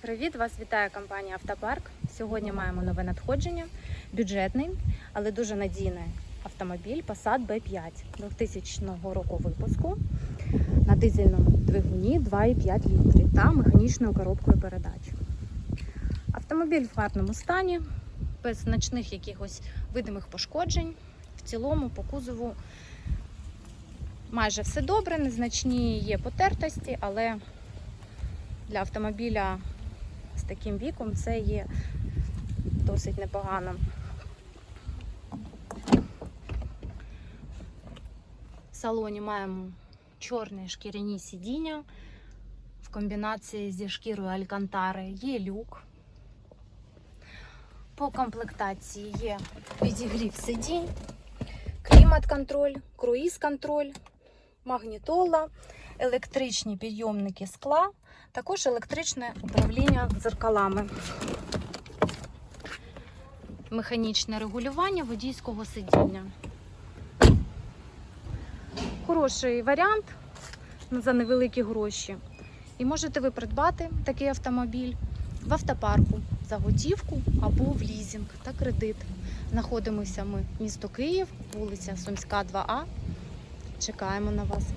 Привіт! Вас вітає компанія Автопарк. Сьогодні маємо нове надходження. Бюджетний, але дуже надійний автомобіль Passat B5 2000 року випуску на дизельному двигуні 2,5 літри та механічною коробкою передач. Автомобіль в гарному стані, без значних якихось видимих пошкоджень. В цілому по кузову майже все добре, незначні є потертості, але для автомобіля з таким віком це є досить непогано. В салоні маємо чорні шкіряні сидіння в комбінації зі шкірою Алькантари. Є люк. По комплектації є підігрів сидінь, клімат-контроль, круїз-контроль, магнітола, електричні підйомники скла, також електричне управління дзеркалами. Механічне регулювання водійського сидіння. Хороший варіант за невеликі гроші. І можете ви придбати такий автомобіль в автопарку за готівку або в лізинг та кредит. Знаходимося ми місто Київ, вулиця Сумська, 2А. Чекаємо на вас.